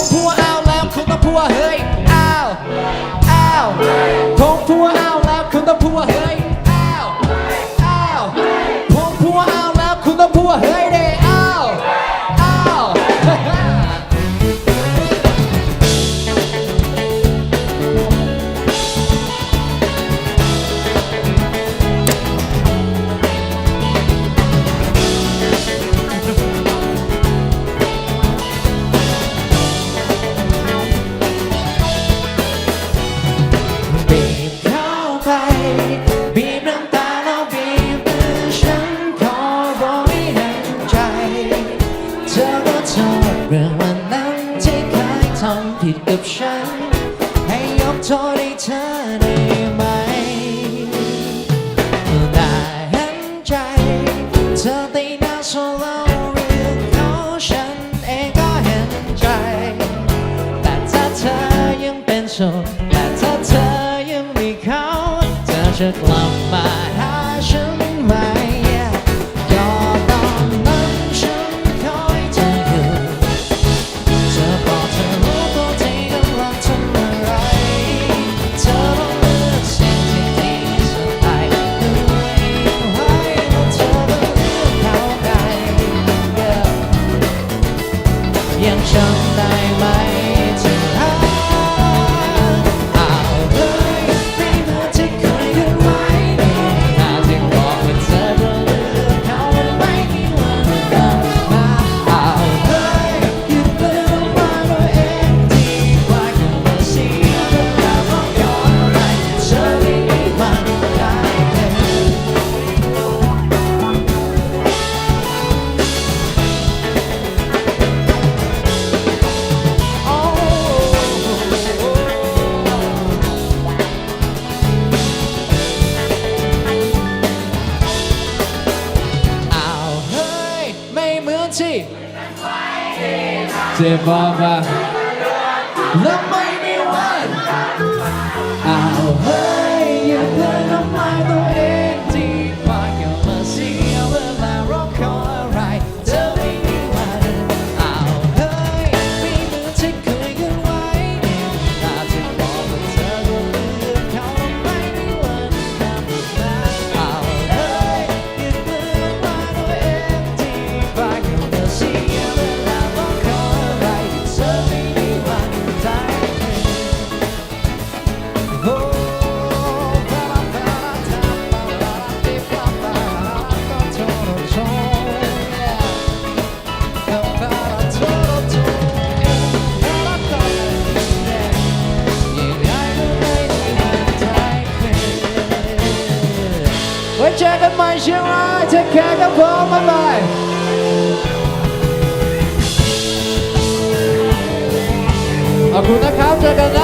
งพัวอ้าวแล้วคุณต้องพัวเฮ้ยอ้าวอ้าว เรื่องวันนั้นที่เคยทำผิดกับฉัน ให้ยกโทษให้เธอได้ไหมแต่เห็นใจ เธอตีหน้าโซโลดเรื่องขาฉันเองก็เห็นใจ แต่ถ้าเธอยังเป็นโสดแต่ถ้าเธอยังมีเขา เธอจะกลับมา ยังจำได้ไหม เจ็บบ้าบ้า เจอกันใหม่เชียงรายเทคแคร์ครับผมบ๊ายบายขอบคุณนะครับเจอกันนะ